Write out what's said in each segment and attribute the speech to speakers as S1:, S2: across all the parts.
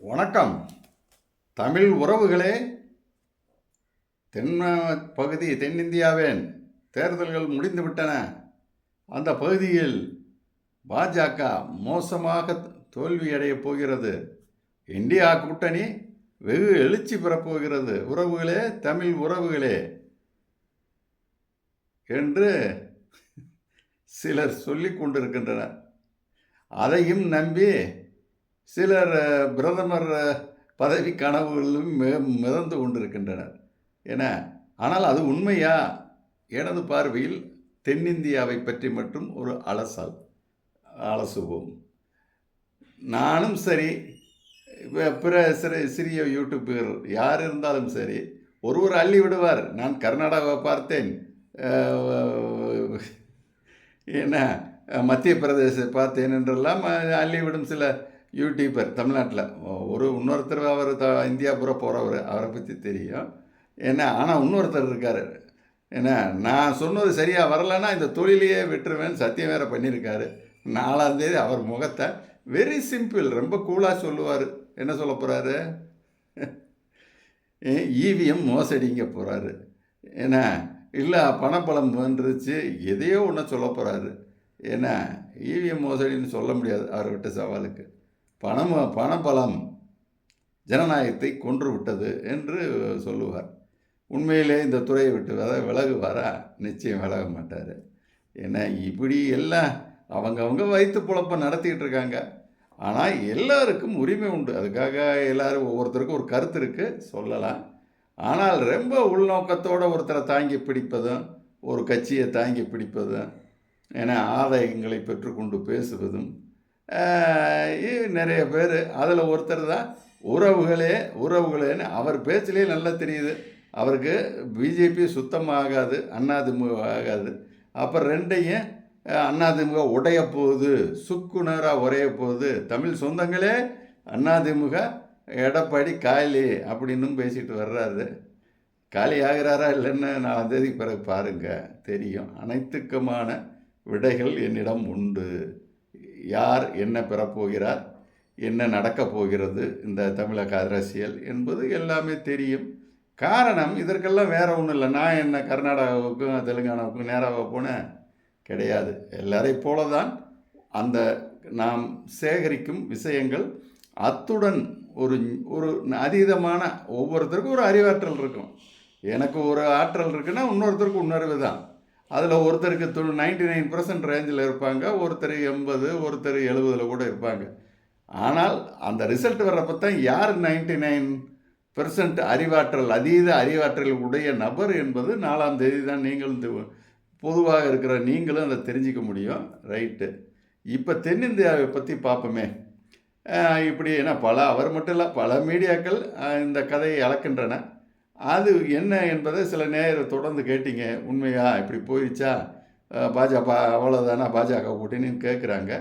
S1: வணக்கம். தமிழ் உறவுகளே தென் பகுதி தென்னிந்தியாவின். தேர்தல்கள் முடிந்துவிட்டன. அந்த பகுதியில் பாஜக மோசமாக தோல்வியடையப் போகிறது. இந்தியா கூட்டணி வெகு எழுச்சி பெறப்போகிறது உறவுகளே தமிழ் உறவுகளே என்று சிலர் சொல்லிக் கொண்டிருக்கின்றனர். அதையும் நம்பி சிலர் பிரதமர் பதவி கனவுகளிலும் மிதந்து கொண்டிருக்கின்றனர். என ஆனால் அது உண்மையா? எனது பார்வையில் தென்னிந்தியாவை பற்றி மட்டும் ஒரு அலசல் அலசுவோம். நானும் சரி பிற சிற சிறிய யூடியூபர் யார் இருந்தாலும் சரி ஒருவர் அள்ளி விடுவார். நான் கர்நாடகாவை பார்த்தேன். என்ன மத்திய பிரதேச பார்த்தேன் என்றெல்லாம் அள்ளிவிடும் சில யூடியூபர் தமிழ்நாட்டில். ஒரு இன்னொருத்தர் அவர் த இந்தியா பூரா போகிறவர் அவரை பற்றி தெரியும். ஏன்னா ஆனால் இன்னொருத்தர் இருக்கார். என்ன நான் சொன்னது சரியாக வரலைன்னா இந்த தொழிலையே விட்டுருவேன் சத்தியம் வேறு பண்ணியிருக்காரு. நாலாந்தேதி அவர் முகத்தை வெரி சிம்பிள் ரொம்ப கூலாக சொல்லுவார். என்ன சொல்ல போகிறாரு இவிஎம் மோசடிங்க போகிறாரு ஏன்னா இல்லை பணப்பலம் வந்துருச்சு எதையோ ஒன்று சொல்ல போகிறாரு ஏன்னா இவிஎம் மோசடின்னு சொல்ல முடியாது அவர்கிட்ட சவாலுக்கு. பணம் பணபலம் ஜனநாயகத்தை கொன்று விட்டது என்று சொல்லுவார். உண்மையிலே இந்த துறையை விட்டு வில விலகுவாரா? நிச்சயம் விலக மாட்டார். ஏன்னா இப்படி எல்லாம் அவங்கவுங்க வயிற்று புழப்பம் நடத்திக்கிட்டு இருக்காங்க. ஆனால் எல்லாருக்கும் உரிமை உண்டு. அதுக்காக எல்லாரும் ஒவ்வொருத்தருக்கும் ஒரு கருத்து இருக்குது சொல்லலாம். ஆனால் ரொம்ப உள்நோக்கத்தோடு ஒருத்தரை தாங்கி பிடிப்பதும் ஒரு கட்சியை தாங்கி பிடிப்பதும் ஏன்னா ஆதாயங்களை பெற்றுக்கொண்டு பேசுவதும் நிறைய பேர். அதில் ஒருத்தர் தான் உறவுகளே உறவுகளேன்னு அவர் பேச்சிலே நல்லா தெரியுது. அவருக்கு பிஜேபி சுத்தமாகாது அண்ணாதிமுக ஆகாது. அப்போ ரெண்டையும் அண்ணாதிமுக உடைய போகுது சுக்குனராக உரைய போகுது. தமிழ் சொந்தங்களே அண்ணாதிமுக எடப்பாடி காலி அப்படின்னும் பேசிட்டு வர்றாரு. காலி ஆகிறாரா இல்லைன்னு நான் தேதி பிறகு பாருங்க தெரியும். அனைத்துக்குமான விடைகள் என்னிடம் உண்டு. யார் என்ன பெறப்போகிறார் என்ன நடக்கப் போகிறது இந்த தமிழக அரசியல் என்பது எல்லாமே தெரியும். காரணம் இதற்கெல்லாம் வேற ஒன்றும் இல்லை. நான் என்ன கர்நாடகாவுக்கும் தெலுங்கானாவுக்கும் நேராக போனேன் கிடையாது. எல்லாரையும் போல தான் அந்த நாம் சேகரிக்கும் விஷயங்கள் அத்துடன் ஒரு ஒரு அதீதமான ஒவ்வொருத்தருக்கும் ஒரு அறிவாற்றல் இருக்கும். எனக்கு ஒரு ஆற்றல் இருக்குன்னா இன்னொருத்தருக்கு இன்னொரு தான் அதில் ஒருத்தருக்கு தொ நைன்டி நைன் பர்சன்ட் ரேஞ்சில் இருப்பாங்க ஒருத்தர் எண்பது ஒருத்தர் எழுபதில் கூட இருப்பாங்க. ஆனால் அந்த ரிசல்ட் வர்றப்போ தான் யார் நைன்டி நைன் பெர்சன்ட் அறிவாற்றல் அதீத அறிவாற்றல் உடைய நபர் என்பது நாலாம் தேதி தான் நீங்களும் பொதுவாக இருக்கிற நீங்களும் அதை தெரிஞ்சிக்க முடியும். ரைட்டு இப்போ தென்னிந்தியாவை பற்றி பார்ப்போமே இப்படி ஏன்னா பல அவர் மட்டும் இல்லை பல மீடியாக்கள் இந்த கதையை அளக்கின்றன. அது என்ன என்பதை சில நேரம் தொடர்ந்து கேட்டீங்க. உண்மையா? இப்படி போயிடுச்சா? பாஜக பாஜக அவ்வளோதானா பாஜக கூட்டணின்னு கேட்குறாங்க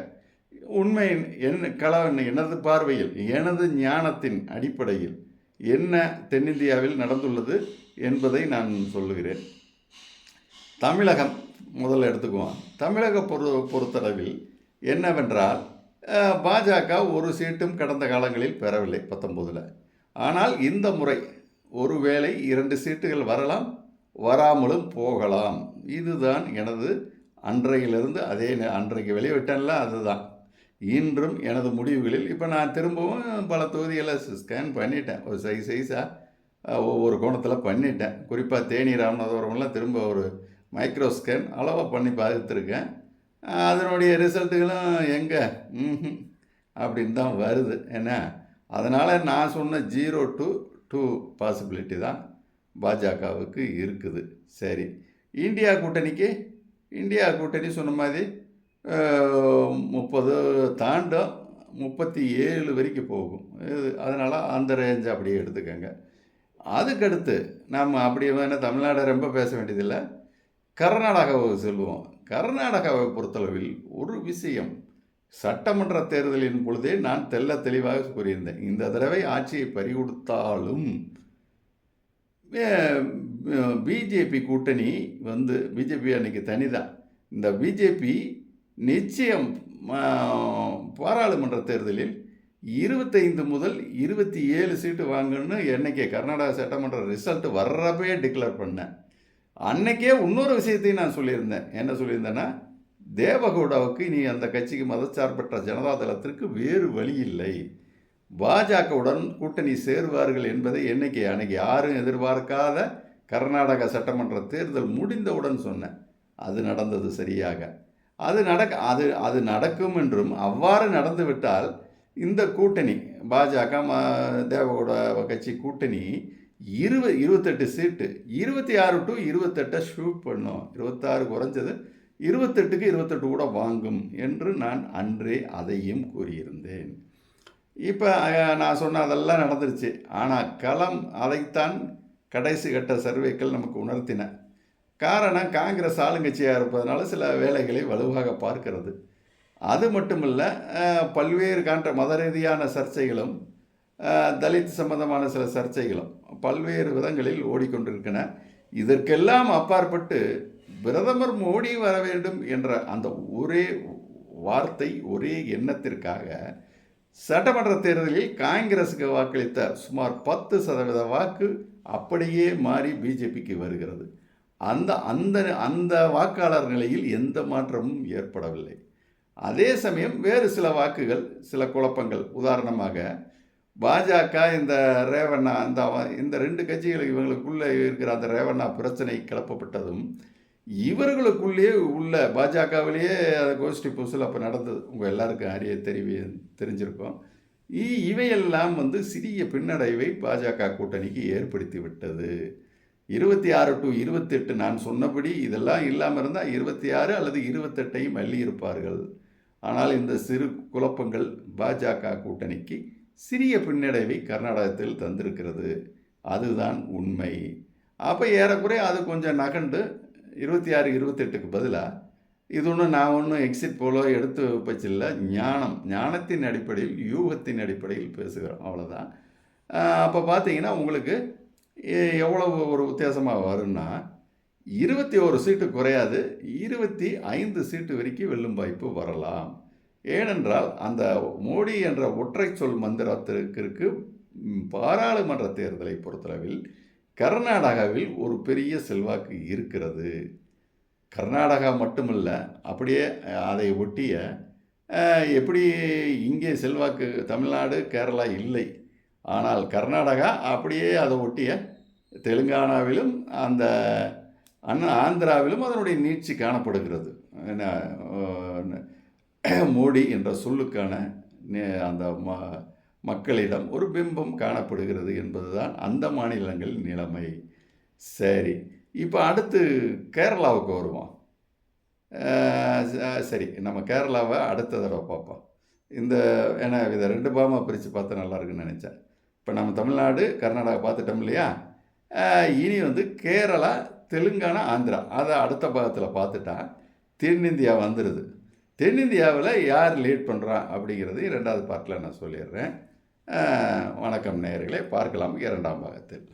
S1: உண்மை என்ன கள எனது பார்வையில் எனது ஞானத்தின் அடிப்படையில் என்ன தென்னிந்தியாவில் நடந்துள்ளது என்பதை நான் சொல்லுகிறேன். தமிழகம் முதல்ல எடுத்துக்குவோம். தமிழக பொறு பொறுத்தளவில் என்னவென்றால் பாஜக ஒரு சீட்டும் கடந்த காலங்களில் பெறவில்லை பத்தொம்போதில். ஆனால் இந்த முறை ஒருவேளை இரண்டு சீட்டுகள் வரலாம் வராமலும் போகலாம். இதுதான் எனது அன்றையிலிருந்து அதே அன்றைக்கு வெளியிட்டேன்ல அதுதான். இன்றும் எனது முடிவுகளில் இப்போ நான் திரும்பவும் பல தொகுதிகளை ஸ்கேன் பண்ணிட்டேன். ஒரு சைஸ் சைஸாக ஒவ்வொரு கோணத்தில் பண்ணிட்டேன். குறிப்பாக தேனி ராமநாதபுரம்லாம் திரும்ப ஒரு மைக்ரோ ஸ்கேன் அளவாக பண்ணி பார்த்துருக்கேன். அதனுடைய ரிசல்ட்டுகளும் எங்கே? ம்ஹும். அப்படின்னு தான் வருது. என்ன? அதனால் நான் சொன்ன ஜீரோ டு டூ பாசிபிலிட்டி தான் பாஜகவுக்கு இருக்குது. சரி இந்தியா கூட்டணிக்கு இந்தியா கூட்டணி சொன்ன மாதிரி முப்பது தாண்டும் முப்பத்தி ஏழு வரைக்கும் போகும். இது அதனால் அந்த ரேஞ்சை அப்படியே எடுத்துக்கோங்க. அதுக்கடுத்து நாம் அப்படி வேணால் தமிழ்நாடை ரொம்ப பேச வேண்டியதில்லை. கர்நாடகாவுக்கு செல்வோம் கர்நாடகாவை பொறுத்தளவில் ஒரு விஷயம் சட்டமன்ற தேர்தலின் பொழுதே நான் தெல்ல தெளிவாக கூறியிருந்தேன். இந்த தடவை ஆட்சியை பறிகொடுத்தாலும் பிஜேபி கூட்டணி வந்து பிஜேபி அன்னைக்கு தனிதான். இந்த பிஜேபி நிச்சயம் பாராளுமன்ற தேர்தலில் இருபத்தைந்து முதல் இருபத்தி ஏழு சீட்டு வாங்கணும்னு என்றைக்கே கர்நாடகா சட்டமன்ற ரிசல்ட் வர்றப்பே டிக்ளேர் பண்ணேன். அன்னைக்கே இன்னொரு விஷயத்தையும் நான் சொல்லியிருந்தேன். என்ன சொல்லியிருந்தேன்னா தேவகவுடாவுக்கு இனி அந்த கட்சிக்கு மதச்சார்பற்ற ஜனதாதளத்திற்கு வேறு வழி இல்லை. பாஜகவுடன் கூட்டணி சேருவார்கள் என்பதை என்னைக்கு அன்னைக்கு யாரும் எதிர்பார்க்காத கர்நாடக சட்டமன்ற தேர்தல் முடிந்தவுடன் சொன்னேன். அது நடந்தது சரியாக. அது நடக்க அது அது நடக்கும் என்றும் அவ்வாறு நடந்துவிட்டால் இந்த கூட்டணி பாஜக ம தேவகவுட கட்சி கூட்டணி இருபது இருபத்தெட்டு சீட்டு இருபத்தி ஆறு டு இருபத்தெட்டை ஷூட் பண்ணோம். இருபத்தாறு குறைஞ்சது இருபத்தெட்டுக்கு இருபத்தெட்டு கூட வாங்கும் என்று நான் அன்றே அதையும் கூறியிருந்தேன். இப்போ நான் சொன்ன அதெல்லாம் நடந்துருச்சு. ஆனால் களம் அதைத்தான் கடைசி கட்ட சர்வேக்கள் நமக்கு உணர்த்தின. காரணம் காங்கிரஸ் ஆளுங்கட்சியாக இருப்பதனால சில வேலைகளை வலுவாக பார்க்கிறது. அது மட்டுமல்ல இல்லை பல்வேறு காண்ட மத ரீதியான சர்ச்சைகளும் தலித் சம்பந்தமான சில சர்ச்சைகளும் பல்வேறு விதங்களில் ஓடிக்கொண்டிருக்கின. இதற்கெல்லாம் அப்பாற்பட்டு பிரதமர் மோடி வர வேண்டும் என்ற அந்த ஒரே வார்த்தை ஒரே எண்ணத்திற்காக சட்டமன்ற தேர்தலில் காங்கிரஸுக்கு வாக்களித்த சுமார் பத்து சதவீத வாக்கு அப்படியே மாறி பிஜேபிக்கு வருகிறது. அந்த அந்த அந்த வாக்காளர் நிலையில் எந்த மாற்றமும் ஏற்படவில்லை. அதே சமயம் வேறு சில வாக்குகள் சில குழப்பங்கள். உதாரணமாக பாஜக இந்த ரேவண்ணா அந்த இந்த ரெண்டு கட்சிகள் இவங்களுக்குள்ளே இருக்கிற அந்த ரேவண்ணா பிரச்சனை கிளப்பப்பட்டதும் இவர்களுக்குள்ளேயே உள்ள பாஜகவிலேயே அந்த கோஷ்டி பூசல் அப்போ நடந்தது. உங்கள் எல்லாருக்கும் அறிய தெரிவி தெரிஞ்சிருக்கோம். இ- இவையெல்லாம் வந்து சிறிய பின்னடைவை பாஜக கூட்டணிக்கு ஏற்படுத்தி விட்டது. இருபத்தி ஆறு டு இருபத்தெட்டு நான் சொன்னபடி இதெல்லாம் இல்லாமல் இருந்தால் இருபத்தி ஆறு அல்லது இருபத்தெட்டையும் அள்ளி இருப்பார்கள். ஆனால் இந்த சிறு குழப்பங்கள் பாஜக கூட்டணிக்கு சிறிய பின்னடைவை கர்நாடகத்தில் தந்திருக்கிறது. அதுதான் உண்மை. அப்போ ஏறக்குறைய அது கொஞ்சம் நகண்டு இருபத்தி ஆறு இருபத்தெட்டுக்கு பதிலாக இது ஒன்றும் நான் ஒன்றும் எக்ஸிட் போலோ எடுத்து வச்சில்ல ஞானம் ஞானத்தின் அடிப்படையில் யூகத்தின் அடிப்படையில் பேசுகிறோம் அவ்வளோதான் அப்போ பார்த்தீங்கன்னா உங்களுக்கு எவ்வளவு ஒரு வித்தியாசமாக வரும்னா இருபத்தி ஒரு சீட்டு குறையாது இருபத்தி ஐந்து சீட்டு வரைக்கும் வெல்லும் வாய்ப்பு வரலாம். ஏனென்றால் அந்த மோடி என்ற ஒற்றை சொல் மந்திரத்திற்கு பாராளுமன்ற தேர்தலை பொறுத்தளவில் கர்நாடகாவில் ஒரு பெரிய செல்வாக்கு இருக்கிறது. கர்நாடகா மட்டுமல்ல அப்படியே அதை ஒட்டிய எப்படி இங்கே செல்வாக்கு தமிழ்நாடு கேரளா இல்லை. ஆனால் கர்நாடகா அப்படியே அதை ஒட்டிய தெலுங்கானாவிலும் அந்த அண்ணா ஆந்திராவிலும் அதனுடைய நீட்சி காணப்படுகிறது. என்ன, மோடி என்ற சொல்லுக்கான நே- அந்த மா மக்களிடம் ஒரு பிம்பம் காணப்படுகிறது என்பதுதான் அந்த மாநிலங்களின் நிலைமை. சரி இப்போ அடுத்து கேரளாவுக்கு வருவோம். சரி நம்ம கேரளாவை அடுத்த தடவை பார்ப்போம். இந்த ஏன்னா இதை ரெண்டு பாகமாக பிரித்து பார்த்தா நல்லா இருக்குன்னு நினச்சேன். இப்போ நம்ம தமிழ்நாடு கர்நாடகா பார்த்துட்டோம் இல்லையா? இனி வந்து கேரளா தெலுங்கானா ஆந்திரா அதை அடுத்த பாகத்தில் பார்த்துட்டா தென்னிந்தியா வந்துடுது தென்னிந்தியாவில் யார் லீட் பண்ணுறா அப்படிங்கிறது ரெண்டாவது பார்ட்டில் நான் சொல்லிடுறேன். வணக்கம் நேயர்களே. பார்க்கலாம் இரண்டாம் பாகத்தில்.